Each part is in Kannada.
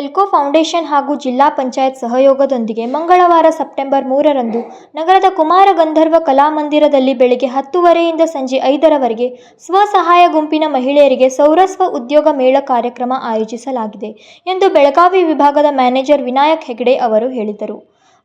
ಸೆಲ್ಕೋ ಫೌಂಡೇಶನ್ ಹಾಗೂ ಜಿಲ್ಲಾ ಪಂಚಾಯತ್ ಸಹಯೋಗದೊಂದಿಗೆ ಮಂಗಳವಾರ ಸೆಪ್ಟೆಂಬರ್ ಮೂರರಂದು ನಗರದ ಕುಮಾರ ಗಂಧರ್ವ ಕಲಾಮಂದಿರದಲ್ಲಿ ಬೆಳಗ್ಗೆ ಹತ್ತುವರೆಯಿಂದ ಸಂಜೆ ಐದರವರೆಗೆ ಸ್ವಸಹಾಯ ಗುಂಪಿನ ಮಹಿಳೆಯರಿಗೆ ಸೌರಸ್ವ ಉದ್ಯೋಗ ಮೇಳ ಕಾರ್ಯಕ್ರಮ ಆಯೋಜಿಸಲಾಗಿದೆ ಎಂದು ಬೆಳಗಾವಿ ವಿಭಾಗದ ಮ್ಯಾನೇಜರ್ ವಿನಾಯಕ್ ಹೆಗಡೆ ಅವರು ಹೇಳಿದರು.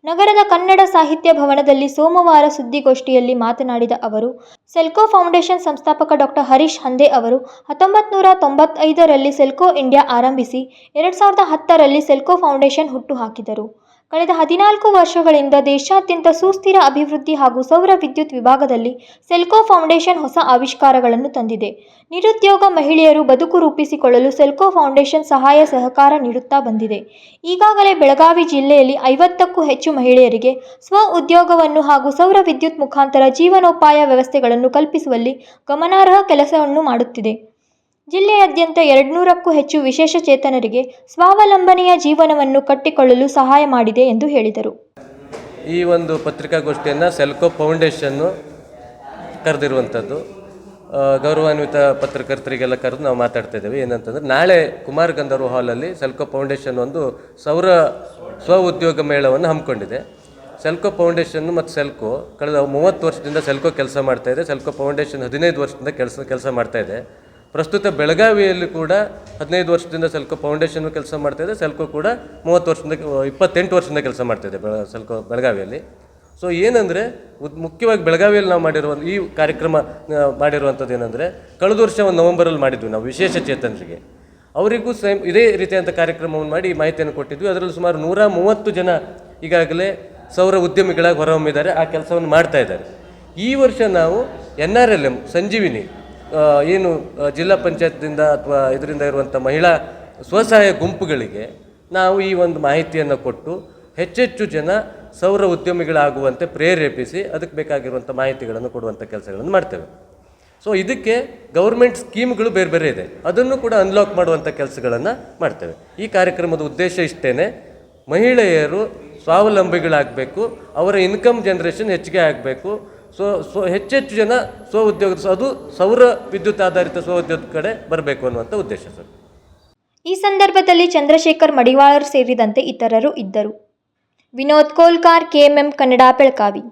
ನಗರದ ಕನ್ನಡ ಸಾಹಿತ್ಯ ಭವನದಲ್ಲಿ ಸೋಮವಾರ ಸುದ್ದಿಗೋಷ್ಠಿಯಲ್ಲಿ ಮಾತನಾಡಿದ ಅವರು, ಸೆಲ್ಕೋ ಫೌಂಡೇಶನ್ ಸಂಸ್ಥಾಪಕ ಡಾಕ್ಟರ್ ಹರೀಶ್ ಹಂದೆ ಅವರು ಹತ್ತೊಂಬತ್ತು ನೂರ ತೊಂಬತ್ತೈದರಲ್ಲಿ ಸೆಲ್ಕೋ ಇಂಡಿಯಾ ಆರಂಭಿಸಿ, ಎರಡು ಸಾವಿರದ ಹತ್ತರಲ್ಲಿ ಸೆಲ್ಕೋ ಫೌಂಡೇಶನ್ ಹುಟ್ಟುಹಾಕಿದರು ಕಳೆದ ಹದಿನಾಲ್ಕು ವರ್ಷಗಳಿಂದ ದೇಶಾದ್ಯಂತ ಸುಸ್ಥಿರ ಅಭಿವೃದ್ಧಿ ಹಾಗೂ ಸೌರ ವಿದ್ಯುತ್ ವಿಭಾಗದಲ್ಲಿ ಸೆಲ್ಕೋ ಫೌಂಡೇಶನ್ ಹೊಸ ಆವಿಷ್ಕಾರಗಳನ್ನು ತಂದಿದೆ. ನಿರುದ್ಯೋಗ ಮಹಿಳೆಯರು ಬದುಕು ರೂಪಿಸಿಕೊಳ್ಳಲು ಸೆಲ್ಕೋ ಫೌಂಡೇಶನ್ ಸಹಾಯ ಸಹಕಾರ ನೀಡುತ್ತಾ ಬಂದಿದೆ. ಈಗಾಗಲೇ ಬೆಳಗಾವಿ ಜಿಲ್ಲೆಯಲ್ಲಿ ಐವತ್ತಕ್ಕೂ ಹೆಚ್ಚು ಮಹಿಳೆಯರಿಗೆ ಸ್ವ ಉದ್ಯೋಗವನ್ನು ಹಾಗೂ ಸೌರ ವಿದ್ಯುತ್ ಮುಖಾಂತರ ಜೀವನೋಪಾಯ ವ್ಯವಸ್ಥೆಗಳನ್ನು ಕಲ್ಪಿಸುವಲ್ಲಿ ಗಮನಾರ್ಹ ಕೆಲಸವನ್ನು ಮಾಡುತ್ತಿದೆ. ಜಿಲ್ಲೆಯಾದ್ಯಂತ ಎರಡ್ನೂರಕ್ಕೂ ಹೆಚ್ಚು ವಿಶೇಷಚೇತನರಿಗೆ ಸ್ವಾವಲಂಬನೆಯ ಜೀವನವನ್ನು ಕಟ್ಟಿಕೊಳ್ಳಲು ಸಹಾಯ ಮಾಡಿದೆ ಎಂದು ಹೇಳಿದರು. ಈ ಒಂದು ಪತ್ರಿಕಾಗೋಷ್ಠಿಯನ್ನು ಸೆಲ್ಕೋ ಫೌಂಡೇಶನ್ನು ಕರೆದಿರುವಂಥದ್ದು. ಗೌರವಾನ್ವಿತ ಪತ್ರಕರ್ತರಿಗೆಲ್ಲ ಕರೆದು ನಾವು ಮಾತಾಡ್ತಾ ಇದ್ದೇವೆ. ಏನಂತಂದ್ರೆ, ನಾಳೆ ಕುಮಾರ್ ಗಂಧರ್ವ ಹಾಲಲ್ಲಿ ಸೆಲ್ಕೋ ಫೌಂಡೇಶನ್ ಒಂದು ಸೌರ ಸ್ವ ಉದ್ಯೋಗ ಮೇಳವನ್ನು ಹಮ್ಮಿಕೊಂಡಿದೆ. ಸೆಲ್ಕೋ ಫೌಂಡೇಶನ್ ಮತ್ತು ಸೆಲ್ಕೋ ಕಳೆದ ಮೂವತ್ತು ವರ್ಷದಿಂದ ಸೆಲ್ಕೋ ಕೆಲಸ ಮಾಡ್ತಾಯಿದೆ ಸೆಲ್ಕೋ ಫೌಂಡೇಶನ್ ಹದಿನೈದು ವರ್ಷದಿಂದ ಕೆಲಸ ಕೆಲಸ ಮಾಡ್ತಾಯಿದೆ ಪ್ರಸ್ತುತ ಬೆಳಗಾವಿಯಲ್ಲಿ ಕೂಡ ಹದಿನೈದು ವರ್ಷದಿಂದ ಸೆಲ್ಕೋ ಫೌಂಡೇಶನ್ ಕೆಲಸ ಮಾಡ್ತಾ ಇದೆ. ಸೆಲ್ಕೋ ಕೂಡ ಮೂವತ್ತು ವರ್ಷದಿಂದ ಇಪ್ಪತ್ತೆಂಟು ವರ್ಷದಿಂದ ಕೆಲಸ ಮಾಡ್ತಾ ಇದೆ ಬೆಳ ಸೆಲ್ಕೋ ಬೆಳಗಾವಿಯಲ್ಲಿ. ಸೊ ಏನಂದರೆ ಮುಖ್ಯವಾಗಿ ಬೆಳಗಾವಿಯಲ್ಲಿ ನಾವು ಮಾಡಿರುವ, ಈ ಕಾರ್ಯಕ್ರಮ ಮಾಡಿರುವಂಥದ್ದು ಏನಂದರೆ, ಕಳೆದ ವರ್ಷ ಒಂದು ನವೆಂಬರಲ್ಲಿ ಮಾಡಿದ್ವಿ ನಾವು ವಿಶೇಷ ಚೇತನರಿಗೆ. ಅವರಿಗೂ ಸೇಮ್ ಇದೇ ರೀತಿಯಾದಂಥ ಕಾರ್ಯಕ್ರಮವನ್ನು ಮಾಡಿ ಮಾಹಿತಿಯನ್ನು ಕೊಟ್ಟಿದ್ವಿ. ಅದರಲ್ಲಿ ಸುಮಾರು ನೂರ ಮೂವತ್ತು ಜನ ಈಗಾಗಲೇ ಸೌರ ಉದ್ಯಮಿಗಳಾಗಿ ಹೊರಹೊಮ್ಮಿದ್ದಾರೆ, ಆ ಕೆಲಸವನ್ನು ಮಾಡ್ತಾ ಇದ್ದಾರೆ. ಈ ವರ್ಷ ನಾವು N R L M Sanjeevini ಏನು ಜಿಲ್ಲಾ ಪಂಚಾಯತ್ದಿಂದ ಅಥವಾ ಇದರಿಂದ ಇರುವಂಥ ಮಹಿಳಾ ಸ್ವಸಹಾಯ ಗುಂಪುಗಳಿಗೆ ನಾವು ಈ ಒಂದು ಮಾಹಿತಿಯನ್ನು ಕೊಟ್ಟು ಹೆಚ್ಚೆಚ್ಚು ಜನ ಸೌರ ಉದ್ಯಮಿಗಳಾಗುವಂತೆ ಪ್ರೇರೇಪಿಸಿ ಅದಕ್ಕೆ ಬೇಕಾಗಿರುವಂಥ ಮಾಹಿತಿಗಳನ್ನು ಕೊಡುವಂಥ ಕೆಲಸಗಳನ್ನು ಮಾಡ್ತೇವೆ. ಸೊ ಇದಕ್ಕೆ ಗೌರ್ಮೆಂಟ್ ಸ್ಕೀಮ್ಗಳು ಬೇರೆ ಬೇರೆ ಇದೆ. ಅದನ್ನು ಕೂಡ ಅನ್ಲಾಕ್ ಮಾಡುವಂಥ ಕೆಲಸಗಳನ್ನು ಮಾಡ್ತೇವೆ. ಈ ಕಾರ್ಯಕ್ರಮದ ಉದ್ದೇಶ ಇಷ್ಟೇ ಮಹಿಳೆಯರು ಸ್ವಾವಲಂಬಿಗಳಾಗಬೇಕು, ಅವರ ಇನ್ಕಮ್ ಜನ್ರೇಷನ್ ಹೆಚ್ಚಿಗೆ ಆಗಬೇಕು ಸೊ ಸ್ವ ಹೆಚ್ಚೆಚ್ಚು ಜನ ಸ್ವ ಉದ್ಯೋಗ ಅದು ಸೌರ ವಿದ್ಯುತ್ ಆಧಾರಿತ ಸ್ವ ಉದ್ಯೋಗ ಕಡೆ ಬರಬೇಕು ಅನ್ನುವಂಥ ಉದ್ದೇಶ ಸರ್. ಈ ಸಂದರ್ಭದಲ್ಲಿ ಚಂದ್ರಶೇಖರ್ ಮಡಿವಾಳರು ಸೇರಿದಂತೆ ಇತರರು ಇದ್ದರು. ವಿನೋದ್ ಕೋಲ್ಕಾರ್ ಕೆಎಂಎಂ ಕನ್ನಡ, ಬೆಳಗಾವಿ.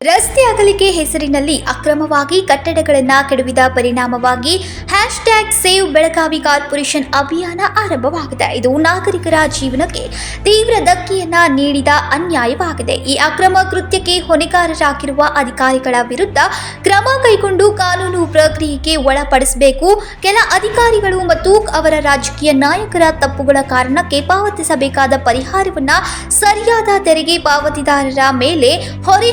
ರಸ್ತೆ ಅಗಲಿಕೆ ಹೆಸರಿನಲ್ಲಿ ಅಕ್ರಮವಾಗಿ ಕಟ್ಟಡಗಳನ್ನು ಕೆಡವಿದ ಪರಿಣಾಮವಾಗಿ hashtag save Belagavi corporation ಅಭಿಯಾನ ಆರಂಭವಾಗಿದೆ. ಇದು ನಾಗರಿಕರ ಜೀವನಕ್ಕೆ ತೀವ್ರ ಧಕ್ಕೆಯನ್ನ ನೀಡಿದ ಅನ್ಯಾಯವಾಗಿದೆ. ಈ ಅಕ್ರಮ ಕೃತ್ಯಕ್ಕೆ ಹೊಣೆಗಾರರಾಗಿರುವ ಅಧಿಕಾರಿಗಳ ವಿರುದ್ಧ ಕ್ರಮ ಕೈಗೊಂಡು ಕಾನೂನು ಪ್ರಕ್ರಿಯೆಗೆ ಒಳಪಡಿಸಬೇಕು. ಕೆಲ ಅಧಿಕಾರಿಗಳು ಮತ್ತು ಅವರ ರಾಜಕೀಯ ನಾಯಕರ ತಪ್ಪುಗಳ ಕಾರಣಕ್ಕೆ ಪಾವತಿಸಬೇಕಾದ ಪರಿಹಾರವನ್ನ ಸರಿಯಾದ ತೆರಿಗೆ ಪಾವತಿದಾರರ ಮೇಲೆ ಹೊರೆ